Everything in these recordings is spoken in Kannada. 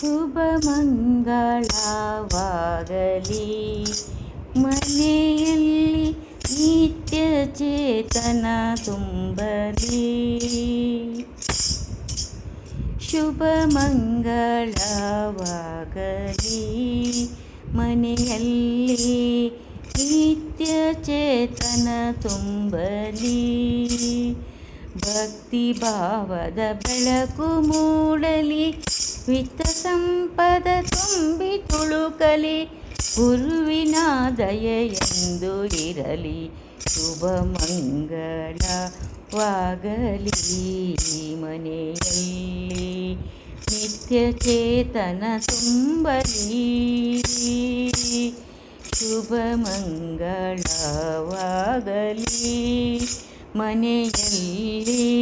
ಶುಭ ಮಂಗಳವಾಗಲಿ ಮನೆಯಲ್ಲಿ ನಿತ್ಯ ಚೇತನ ತುಂಬಲಿ. ಶುಭ ಮಂಗಳವಾಗಲಿ ಮನೆಯಲ್ಲಿ ನಿತ್ಯ ಚೇತನ ತುಂಬಲಿ. ಭಕ್ತಿ ಭಾವದ ಬೆಳಕು ಮೂಡಲಿ, ವಿತ್ತ ಸಂಪದ ತುಂಬಿ ತುಳುಕಲಿ, ಗುರುವಿನ ಎಂದು ಇರಲಿ, ಶುಭ ಮಂಗಳವಾಗಲಿ ಮನೆಯಲ್ಲಿ. ನಿತ್ಯ ಚೇತನ ತುಂಬಲಿ, ಶುಭ ಮಂಗಳವಾಗಲಿ ಮನೆಯಲ್ಲಿ.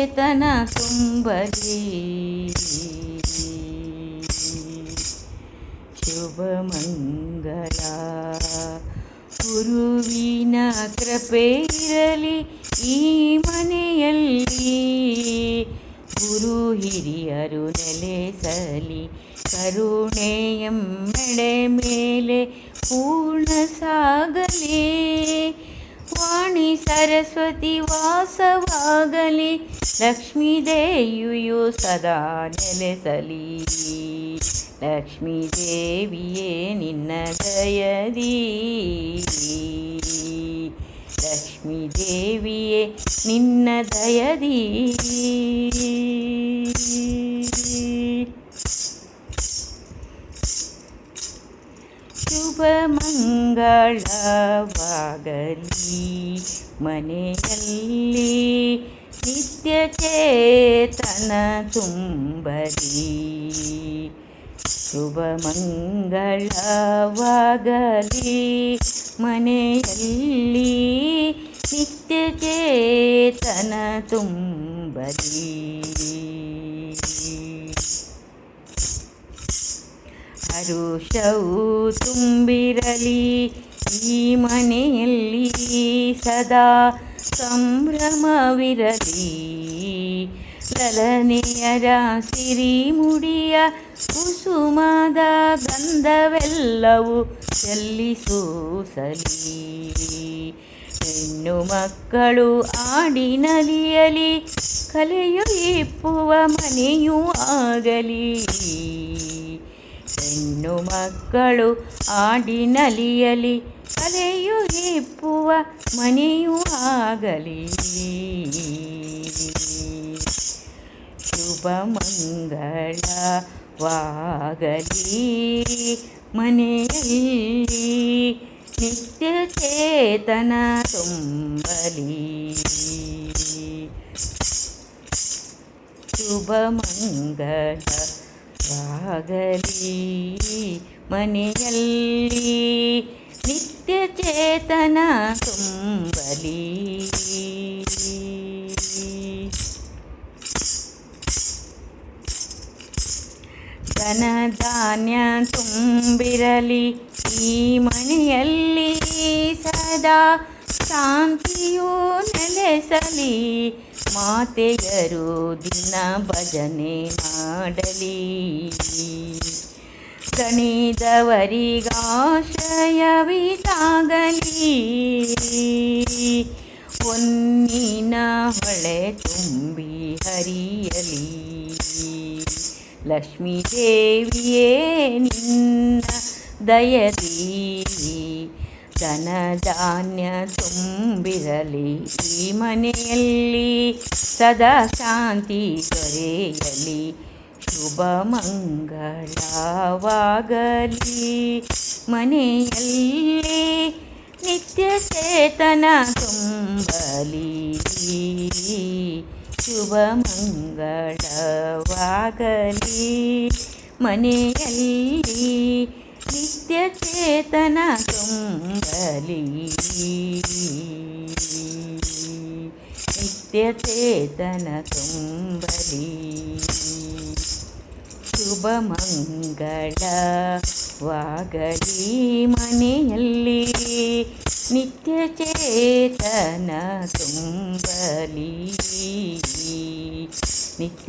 ಚೇತನ ತುಂಬಲಿ. ಶುಭ ಮಂಗಳ ಗುರುವಿನ ಕೃಪೆ ಇರಲಿ ಈ ಮನೆಯಲ್ಲಿ. ಗುರು ಹಿರಿಯರು ನೆಲೆಸಲಿ ಕರುಣೆಯಮ್ಮೆಡೆ ಮೇಲೆ ಪೂರ್ಣ ಸಾಗಲಿ. ವಾಣಿ ಸರಸ್ವತಿ ವಾಸವಾಗಲಿ ಲಕ್ಷ್ಮೀ ದೇವಿಯು ಸದಾ ನೆಲೆಸಲಿ. ಲಕ್ಷ್ಮೀ ದೇವಿಯೇ ನಿನ್ನ ದಯದಿ ಲಕ್ಷ್ಮೀ ದೇವಿಯೇ ನಿನ್ನ ದಯದಿ. ಮಂಗಳವಾಗಲಿ. ಮನೆಯಲ್ಲಿ ನಿತ್ಯ ಚೇತನ ತುಂಬಲಿ. ಶುಭ ಮಂಗಳವಾಗಲಿ. ಮನೆಯಲ್ಲಿ ನಿತ್ಯ ಚೇತನ ತುಂಬಲಿ. ಹರುಷವು ತುಂಬಿರಲಿ ಈ ಮನೆಯಲ್ಲಿ ಸದಾ ಸಂಭ್ರಮವಿರಲಿ. ಲಲನೆಯರ ಸಿರಿ ಮುಡಿಯ ಕುಸುಮದ ಗಂಧವೆಲ್ಲವೂ ಚೆಲ್ಲಿಸೂಸಲಿ. ಹೆಣ್ಣು ಮಕ್ಕಳು ಆಡಿ ನಲಿಯಲಿ ಕಲೆಯು ಇಪ್ಪುವ ಮನೆಯೂ ಆಗಲಿ. ಹೆಣ್ಣು ಮಕ್ಕಳು ಆಡಿನಲಿಯಲಿ ಕಲೆಯು ಹಿಪ್ಪುವ ಮನೆಯೂ ಆಗಲಿ. ಶುಭ ಮಂಗಳವಾಗಲಿ ಮನೆಯಲ್ಲಿ ನಿತ್ಯ ಚೇತನ ತುಂಬಲಿ. ಶುಭ ಮಂಗಳ ವಾಗಲಿ ಮನೆಯಲ್ಲಿ ನಿತ್ಯ ಚೇತನ ತುಂಬಲಿ ಧನ ಧಾನ್ಯ ತುಂಬಿರಲಿ ಈ ಮನೆಯಲ್ಲಿ ಸದಾ ಶಾಂತಿಯು ನೆಲೆಸಲಿ, ಮಾತೆಯರು ದಿನ ಭಜನೆ ಮಾಡಲಿ. ಗಣಿದವರಿಗಾಶ್ರಯವಿತಾಗಲಿ ಹೊನ್ನಿನ ಹೊಳೆ ತುಂಬಿ ಹರಿಯಲಿ. ಲಕ್ಷ್ಮೀ ದೇವಿಯೇ ನಿನ್ನ ದಯದಿ ಧನ ಧಾನ್ಯ ತುಂಬಿರಲಿ, ಈ ಮನೆಯಲ್ಲಿ ಸದಾ ಶಾಂತಿ ದೊರೆಯಲಿ. ಶುಭ ಮಂಗಳವಾಗಲಿ. ಮನೆಯಲ್ಲಿ ನಿತ್ಯ ಚೇತನ ತುಂಬಲಿ. ಶುಭ ಮಂಗಳವಾಗಲಿ. ಮನೆಯಲ್ಲಿ ನಿತ್ಯ ಚೇತನ ತುಂಬಲಿ ನಿತ್ಯ ಚೇತನ ತುಂಬಲಿ ಶುಭ ಮಂಗಳವಾಗಲಿ ಮನೆಯಲ್ಲಿ ನಿತ್ಯ ಚೇತನ ತುಂಬಲಿ ನಿತ್ಯ